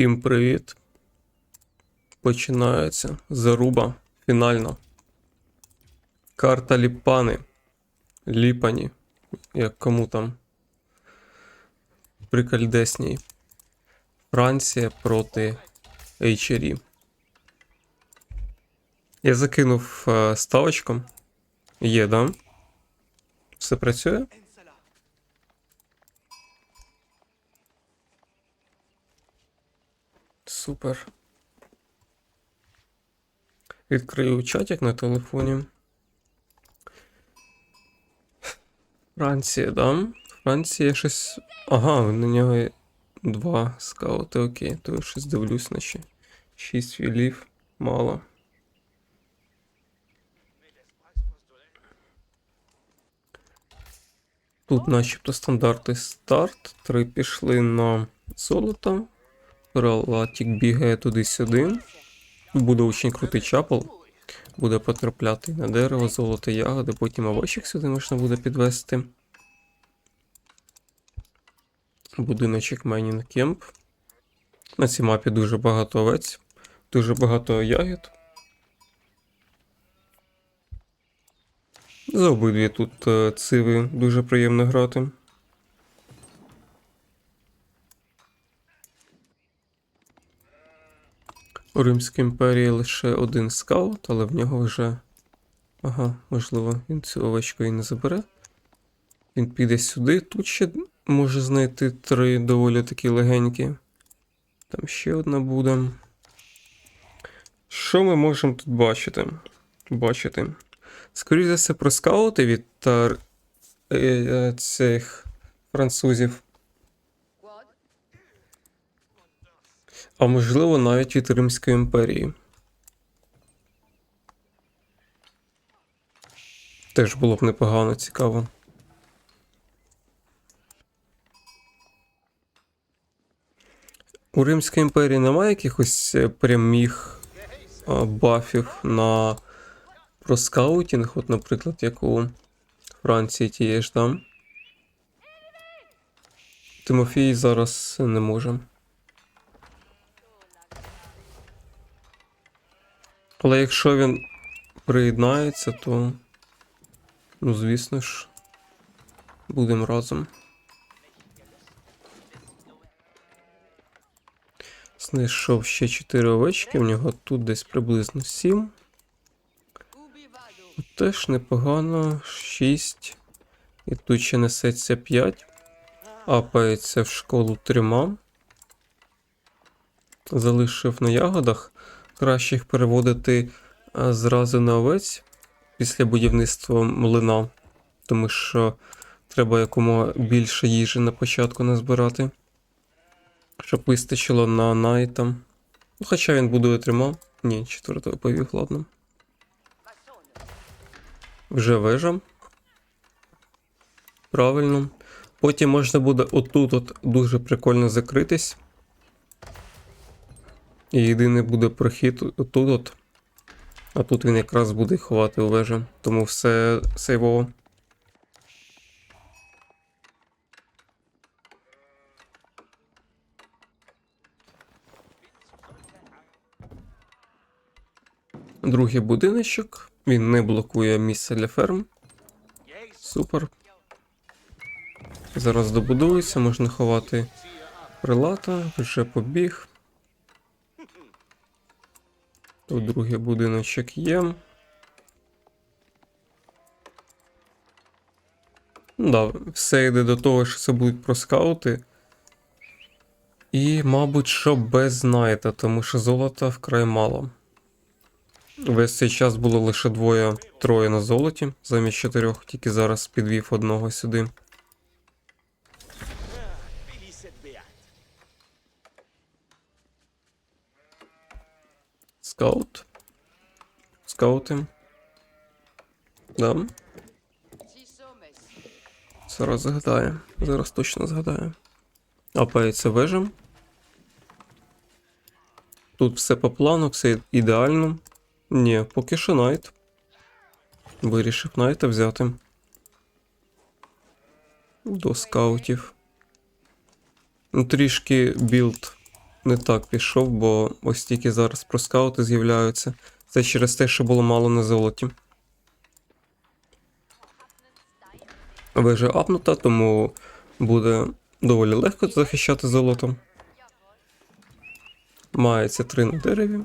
Всім привіт. Починається заруба фінальна. Карта Ліпани. Ліпані. Як кому там. Прикальдесній. Франція проти HRE. Я закинув е, ставочку. Є, да? Все працює? Супер. Відкрию чатик на телефоні. Франція, да? Франція щось. Ага, на нього два скаути, окей, то я щось дивлюсь на ще. Шість вілів, мало. Тут начебто стандарти старт. Три пішли на золото. Релатік бігає туди-сюди. Буде очень крутий чапел. Буде потрапляти на дерево, золото, ягоди, потім овочик сюди можна буде підвести. Будиночок Майнінг Кемп. На цій мапі дуже багато овець, дуже багато ягід. За обидві тут е, циви дуже приємно грати. У Римській імперії лише один скаут, але в нього вже. Ага, можливо, він цю овечку і не забере. Він піде сюди. Тут ще може знайти три доволі такі легенькі. Там ще одна буде. Що ми можемо тут бачити? Бачити. Скоріше за все, про скаути від та, е, е, цих французів. А можливо, навіть від Римської імперії. Теж було б непогано цікаво. У Римській імперії немає якихось е, прямих а, бафів на проскаутінг, от, наприклад, як у Франції тієї ж там. Тимофій зараз не може. Але якщо він приєднається, то. Ну, звісно ж, будемо разом. Знайшов ще 4 овечки, в нього тут десь приблизно 7. Тут теж непогано, 6. І тут ще несеться 5. Апається в школу трьома. Залишив на ягодах. Краще їх переводити зразу на овець після будівництва млина, тому що треба якомога більше їжі на початку назбирати, щоб вистачило на найта. Ну, хоча він будує трьома. Ні, четвертого повів, ладно. Вже вежа. Правильно. Потім можна буде отут от дуже прикольно закритись. І єдиний буде прохід отут от. А тут він якраз буде ховати у вежу. Тому все сейвово. Другий будиночок. Він не блокує місце для ферм. Супер. Зараз добудується, можна ховати прилата, вже побіг. Тут другий будиночок є. Ну Да, все йде до того, що це будуть проскаути. І, мабуть, що без найта, тому що золота вкрай мало. Весь цей час було лише двоє троє на золоті, замість чотирьох, тільки зараз підвів одного сюди. Скаут. Скаути. Да. Зараз згадає. Зараз точно згадає. Апається вежа. Тут все по плану, все ідеально. Ні, поки що найт. Вирішив найта взяти. До скаутів. Ну, Трішки білд не так пішов, бо ось тільки зараз проскаути з'являються. Це через те, що було мало на золоті. Вежа апнута, тому буде доволі легко захищати золото. Мається три на дереві.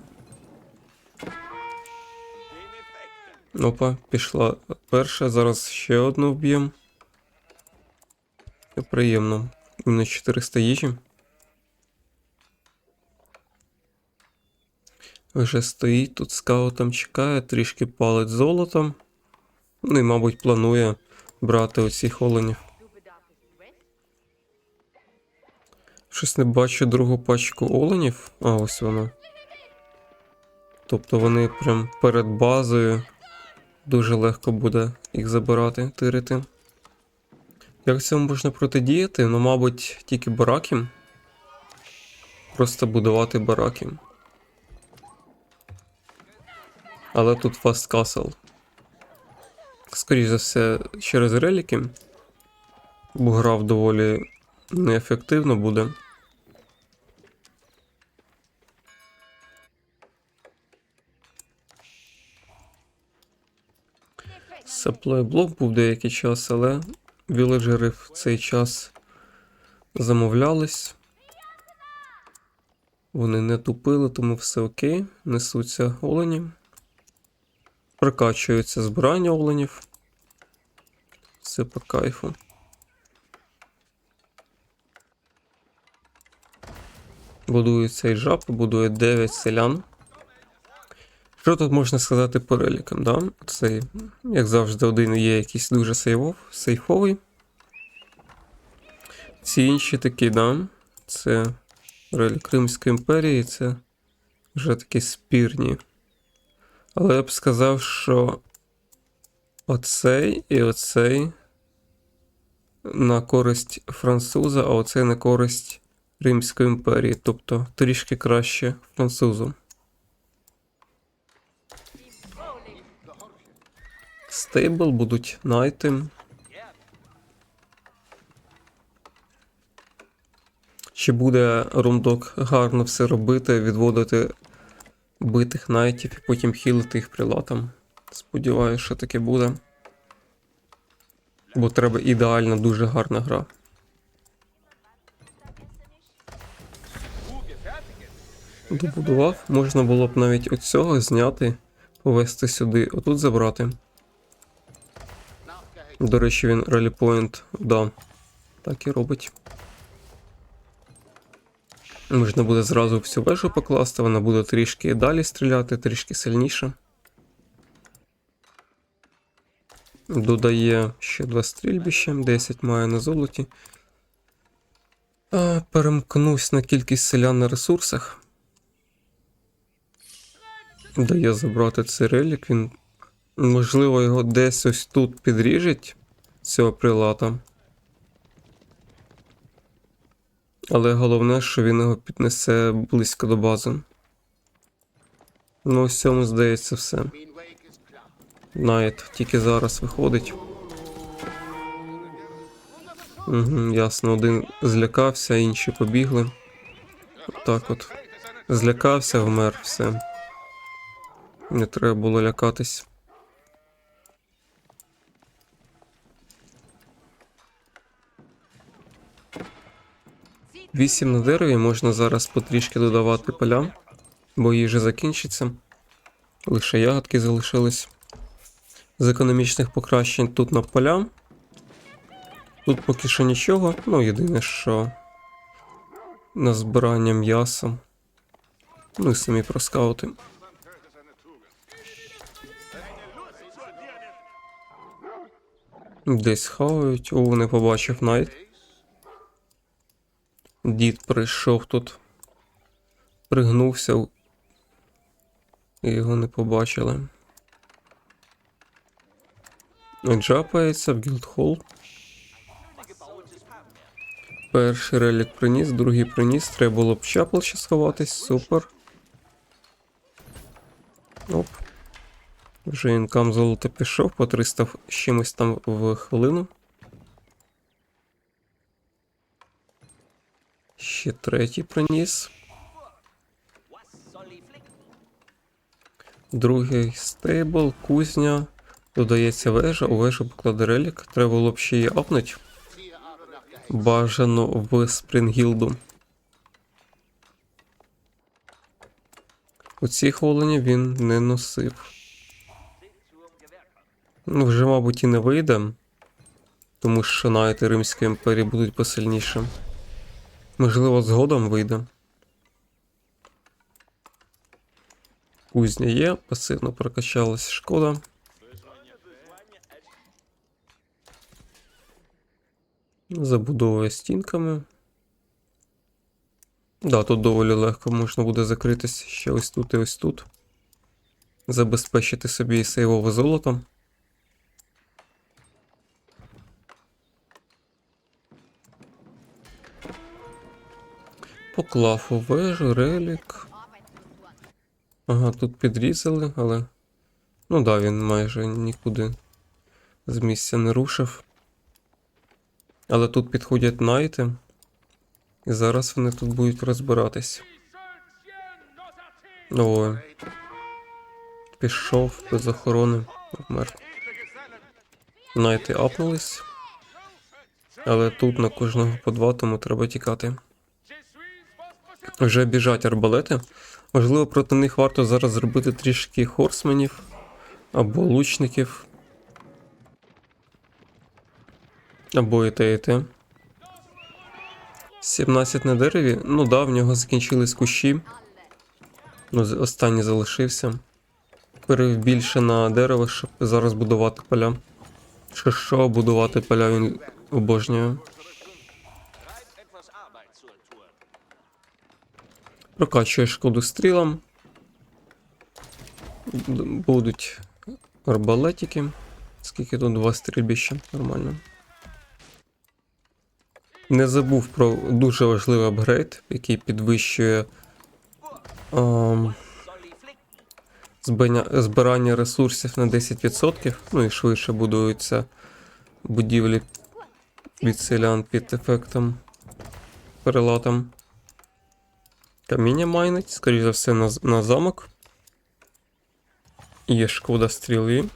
Опа, пішла перша, зараз ще одну вб'ємо. Це приємно. Мінус 400 їжі. Вже стоїть тут скаутом чекає, трішки палить золотом. Ну і, мабуть, планує брати оцих оленів. Щось не бачу другу пачку оленів. А, ось вона. Тобто вони прям перед базою. Дуже легко буде їх забирати, тирити. Як цьому можна протидіяти? Ну, мабуть, тільки бараки. Просто будувати бараки. Але тут Fast Castle. Скоріше за все, через реліки. Бо грав доволі неефективно буде. Supply блок був деякий час, але віледжери в цей час замовлялись. Вони не тупили, тому все окей. Несуться олені. Прокачується збирання оленів. Все по кайфу. Будує цей жаб, будує 9 селян. Що тут можна сказати по релікам, да? Цей, як завжди, один є якийсь дуже сейвов, сейфовий. Ці інші такі, да. Це релік Римської імперії, це вже такі спірні. Але я б сказав, що оцей і оцей на користь француза, а оцей на користь Римської імперії. Тобто трішки краще французу. Стейбл будуть найти. Чи буде рундок гарно все робити, відводити битих найтів і потім хілити їх прилатом. Сподіваюся, що таке буде. Бо треба ідеальна, дуже гарна гра. Добудував, можна було б навіть оцього зняти, повести сюди, отут забрати. До речі, він раліпоінт, да, так і робить. Можна буде зразу всю вежу покласти, вона буде трішки далі стріляти, трішки сильніше. Додає ще два стрільбища, 10 має на золоті. Перемкнусь на кількість селян на ресурсах. Дає забрати цей релік, він. Можливо, його десь ось тут підріжить цього прилата. Але головне, що він його піднесе близько до бази. Ну, ось цьому здається все. Найт тільки зараз виходить. Угу, ясно, один злякався, інші побігли. Так от. Злякався, вмер, все. Не треба було лякатись. Вісім на дереві можна зараз потрішки додавати поля, бо їжа закінчиться. Лише ягодки залишились. З економічних покращень тут на поля. Тут поки що нічого. Ну, єдине, що на збирання м'яса. Ну і самі проскаути. Десь хавають. О, не побачив найт. Дід прийшов тут. Пригнувся. І його не побачили. Джапається в гілдхол. Перший релік приніс, другий приніс. Треба було б чапл ще сховатись. Супер. Оп. Вже інкам золото пішов, по 300 з чимось там в хвилину. Ще третій приніс. Другий стейбл, кузня. Додається вежа, у вежу покладе релік. Треба було б ще її апнуть. Бажано в Спрінгілду. У ці хвилині він не носив. Ну, Вже, мабуть, і не вийде, тому що найти Римської імперії будуть посильніші. Можливо, згодом вийде. Кузня є, пасивно прокачалась шкода. Забудовує стінками. Да, тут доволі легко можна буде закритись ще ось тут і ось тут. Забезпечити собі сейвове золото. Поклав у вежу, релік. Ага, тут підрізали, але. Ну да, він майже нікуди з місця не рушив. Але тут підходять найти. І зараз вони тут будуть розбиратись. Ой. Пішов без охорони. Вмер. Найти апнулись. Але тут на кожного по два, тому треба тікати. Вже біжать арбалети. Можливо, проти них варто зараз зробити трішки хорсменів або лучників. Або і те, і те. 17 на дереві. Ну да, в нього закінчились кущі. Ну, останній залишився. Перевів більше на дерево, щоб зараз будувати поля. Що що, будувати поля він обожнює. Прокачує шкоду стрілам. Будуть арбалетики. Скільки тут два стрільбища, нормально. Не забув про дуже важливий апгрейд, який підвищує збирання, збирання ресурсів на 10%. Ну і швидше будуються будівлі від селян під ефектом перелатом. Каміння майнить, скоріш за все, на, на замок. Є шкода стріли.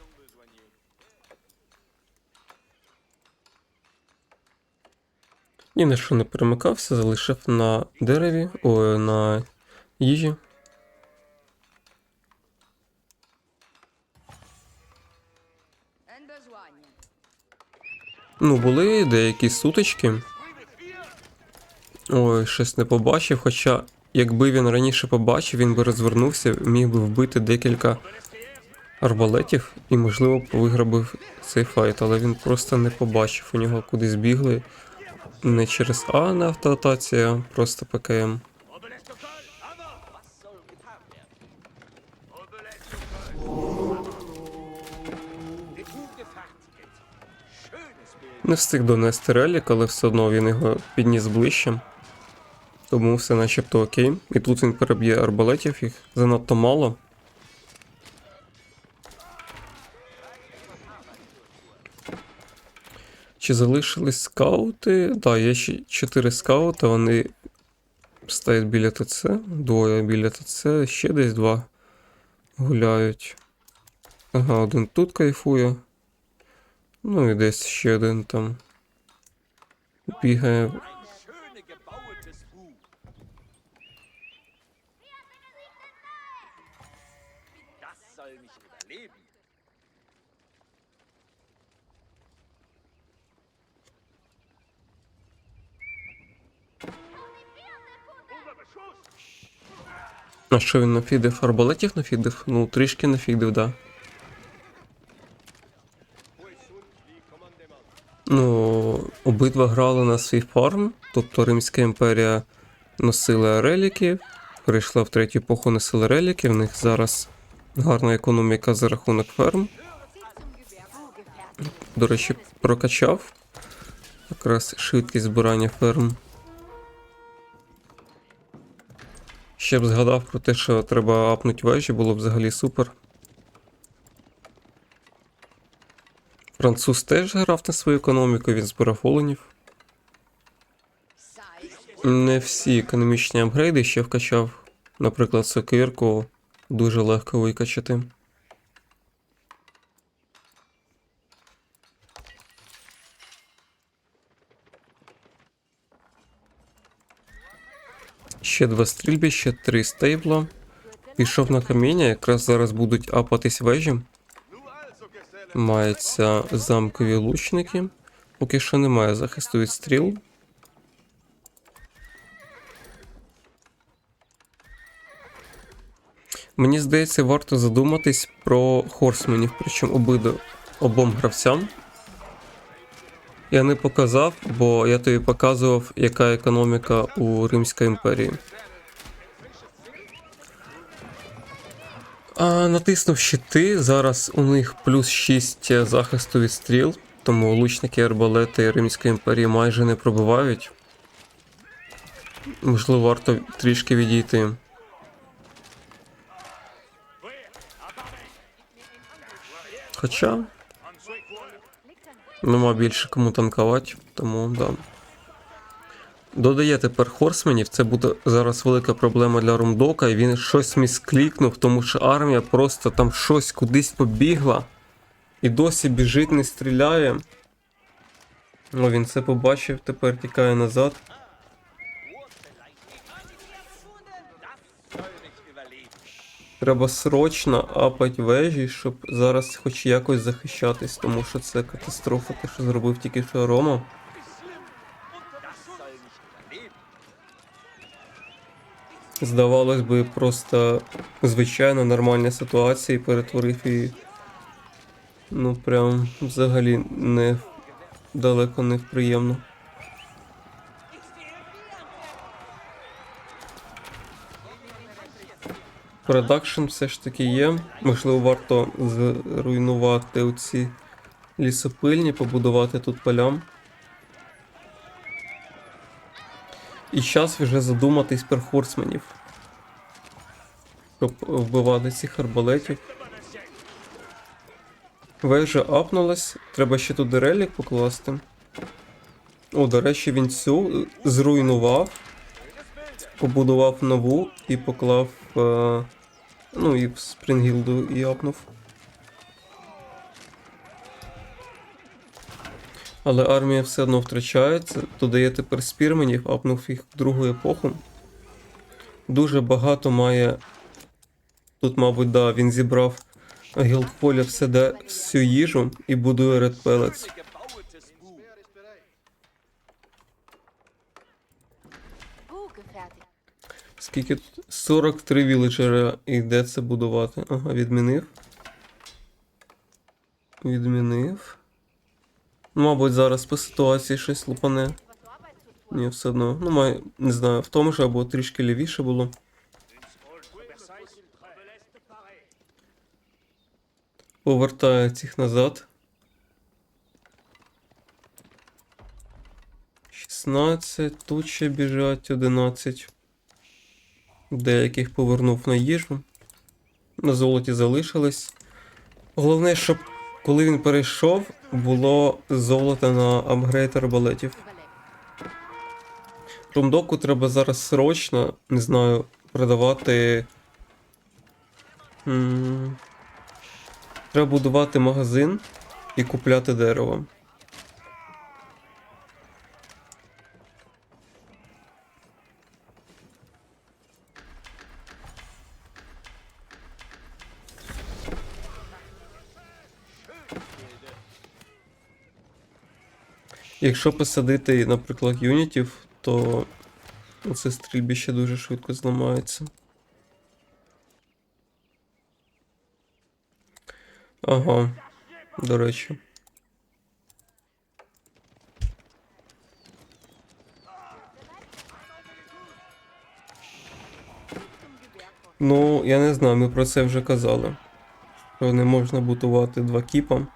Ні на що не перемикався, залишив на дереві, о, на їжі. Ну, були деякі сутички. Ой, щось не побачив. Хоча, якби він раніше побачив, він би розвернувся, міг би вбити декілька арбалетів і, можливо, би цей файт, але він просто не побачив. У нього кудись бігли. Не через А на автоатація, а просто ПКМ. Не встиг донести релік, але все одно він його підніс ближче. Тому все начебто окей. І тут він переб'є арбалетів, їх занадто мало. Чи залишились скаути? Так, да, є ще 4 скаути, вони стоять біля ТЦ, двоє біля ТЦ, ще десь два гуляють. Ага, один тут кайфує. Ну і десь ще один там бігає. Schöne gebauetes Buch. Das soll mich überleben. А що він нафідив? Арбалетів нафідив? Ну, трішки нафідив, да. Ну, обидва грали на свій фарм, тобто Римська імперія носила реліки, перейшла в третю епоху, носила реліки, в них зараз гарна економіка за рахунок ферм. До речі, прокачав якраз швидкість збирання ферм. Ще б згадав про те, що треба апнути вежі, було б взагалі супер. Француз теж грав на свою економіку, він збирав оленів. Не всі економічні апгрейди ще вкачав, наприклад, сокирку дуже легко викачати. Ще два стрільбі, ще три стейбла. Пішов на каміння, якраз зараз будуть апатись вежі. Маються замкові лучники. Поки що немає захисту від стріл. Мені здається, варто задуматись про хорсменів, причому обидва обом гравцям. Я не показав, бо я тобі показував, яка економіка у Римській імперії. А, натиснув щити. Зараз у них плюс 6 захисту від стріл, тому лучники арбалети Римської імперії майже не пробивають. Можливо, варто трішки відійти. Хоча. Нема більше кому танкувати, тому да. Додає тепер хорсменів, це буде зараз велика проблема для Румдока, і він щось місклікнув, тому що армія просто там щось кудись побігла. І досі біжить, не стріляє. О, він це побачив, тепер тікає назад. Треба срочно апать вежі, щоб зараз хоч якось захищатись, тому що це катастрофа, те, що зробив тільки що Рома. Das soll nicht überleben. Здавалось би, просто звичайна нормальна ситуація і перетворив її. Ну, прям взагалі не далеко не приємно. Продакшн все ж таки є. Можливо, варто зруйнувати оці лісопильні, побудувати тут полям. І час вже задуматись про хорсменів. Щоб вбивати цих арбалетів. Вежа апнулась. Треба ще туди релік покласти. О, до речі, він цю зруйнував. Побудував нову і поклав. Е, ну і Спрінгілду і апнув. Але армія все одно втрачається. Додає тепер спірменів, апнув їх в другу епоху. Дуже багато має. Тут, мабуть, да, він зібрав Гілдполя все де, всю їжу і будує Red Pellets. Скільки тут? 43 віледжера. І де це будувати? Ага, відмінив. Відмінив. Мабуть, зараз по ситуації щось лупане. Ні, все одно. Ну, має, не знаю, в тому ж або трішки лівіше було. Повертаю цих назад. 16, тут ще біжать 11. Деяких повернув на їжу. На золоті залишились. Головне, щоб коли він перейшов, було золото на апгрейд арбалетів. Румдоку треба зараз срочно, не знаю, продавати. Треба будувати магазин і купляти дерево. Якщо посадити, наприклад, юнітів, то це стрільбище дуже швидко зламається. Ага, до речі. Ну, я не знаю, ми про це вже казали. Що не можна будувати два кіпа.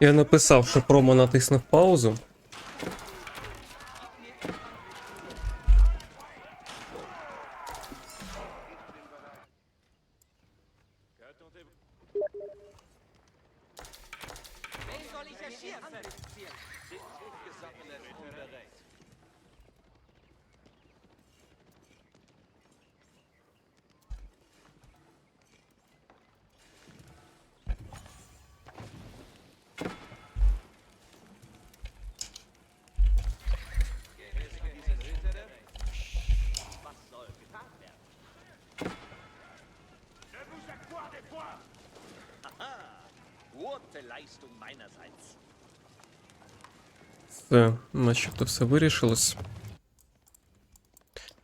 Я написав, що промо натиснув паузу. Gute Leistung meinerseits. Все, начебто все вирішилось.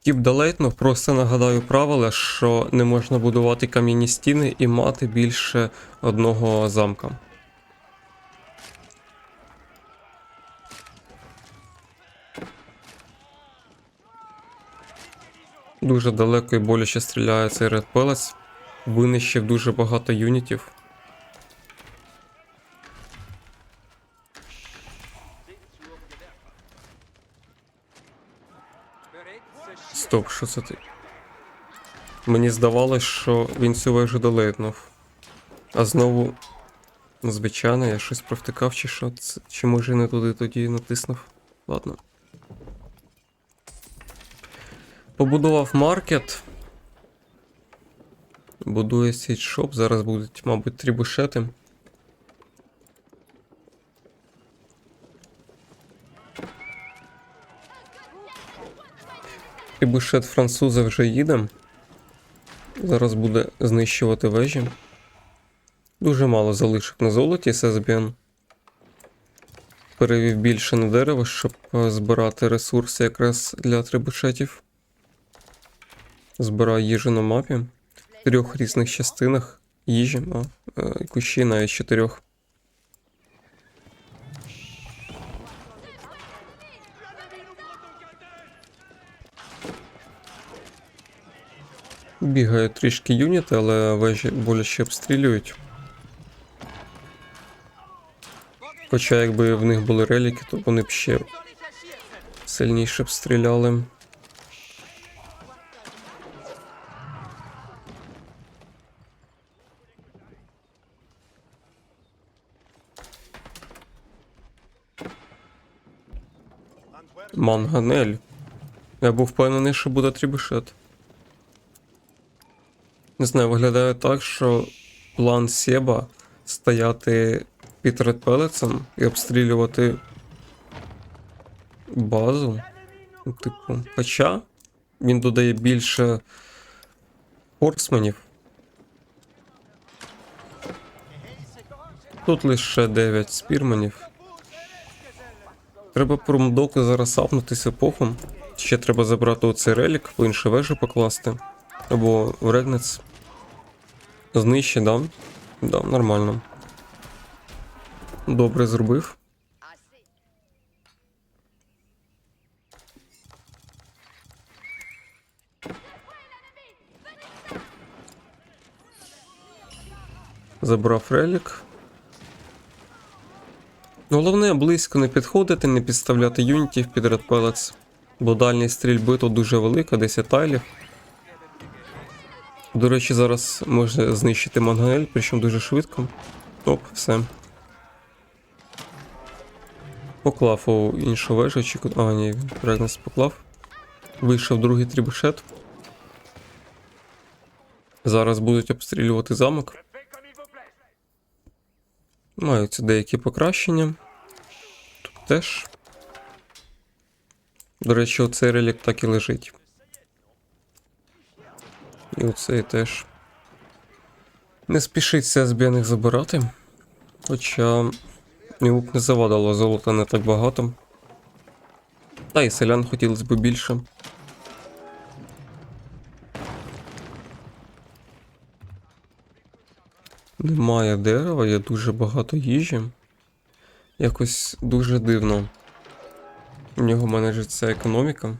Тіп долейтнув, просто нагадаю правила, що не можна будувати кам'яні стіни і мати більше одного замка. Дуже далеко і боляче стріляє цей Palace. Винищив дуже багато юнітів. Стоп, що це ти? Мені здавалось, що він цю вежу долейтнув. А знову. Звичайно, я щось провтикав, чи що? Чи може не туди тоді натиснув? Ладно. Побудував маркет. Будує сітшоп. Зараз будуть, мабуть, трібушети. Трібушет француза вже їде. Зараз буде знищувати вежі. Дуже мало залишок на золоті Сесбіан. Перевів більше на дерево, щоб е, збирати ресурси якраз для трибушетів. Збираю їжу на мапі. В трьох різних частинах їжі, а е, кущі навіть чотирьох. Бігають трішки юніти, але вежі боляче обстрілюють. Хоча якби в них були реліки, то вони б ще сильніше б стріляли. Манганель. Я був впевнений, що буде трібушет. Не знаю, виглядає так, що план Себа стояти під редпелецем і обстрілювати базу. Ну, Типу, хоча він додає більше форсменів. Тут лише 9 спірменів. Треба промдоку зараз апнутися похом. Ще треба забрати оцей релік, в іншу вежу покласти. Або в регнець. Знищи, да? Да, нормально. Добре зробив. Забрав релік. Головне близько не підходити, не підставляти юнітів під Red бо дальність стрільби тут дуже велика, 10 тайлів. До речі, зараз можна знищити Мангаель, причому дуже швидко. Оп, все. Поклав у іншу вежу, чи куди- А, ні, Регнес поклав. Вийшов другий трібушет. Зараз будуть обстрілювати замок. Маються деякі покращення. Тут теж. До речі, оцей релік так і лежить. І оцей теж. Не спішиться зб'яних забирати. Хоча йому б не завадило золота не так багато. Та і селян хотілося б більше. Немає дерева, є дуже багато їжі. Якось дуже дивно. У нього менеджиться економіка.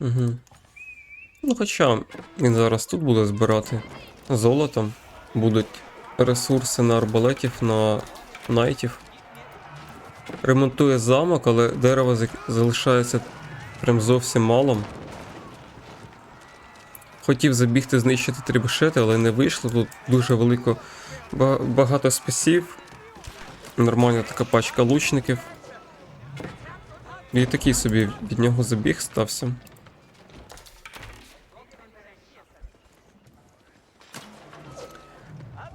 Угу. Ну, хоча він зараз тут буде збирати золото. Будуть ресурси на арбалетів, на найтів. Ремонтує замок, але дерева залишається прям зовсім мало. Хотів забігти знищити трібушети, але не вийшло. Тут дуже велико багато списів. Нормальна така пачка лучників. І такий собі від нього забіг стався.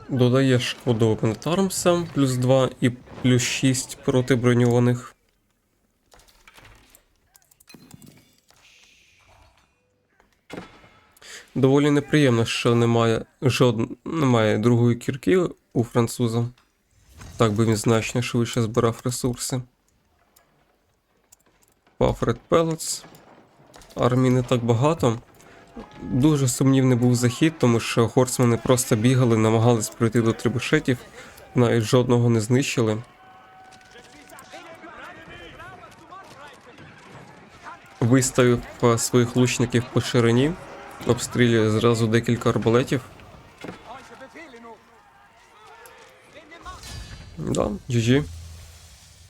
Додає шкоду Опентармса плюс 2 і плюс 6 проти броньованих. Доволі неприємно, що немає жод... немає другої кірки у француза. Так би він значно швидше збирав ресурси. Пафред Пелотс. Армії не так багато. Дуже сумнівний був захід, тому що хорсмани просто бігали, намагались пройти до трибушетів, навіть жодного не знищили. Виставив е, своїх лучників по ширині, обстрілює зразу декілька арбалетів. Да, GG.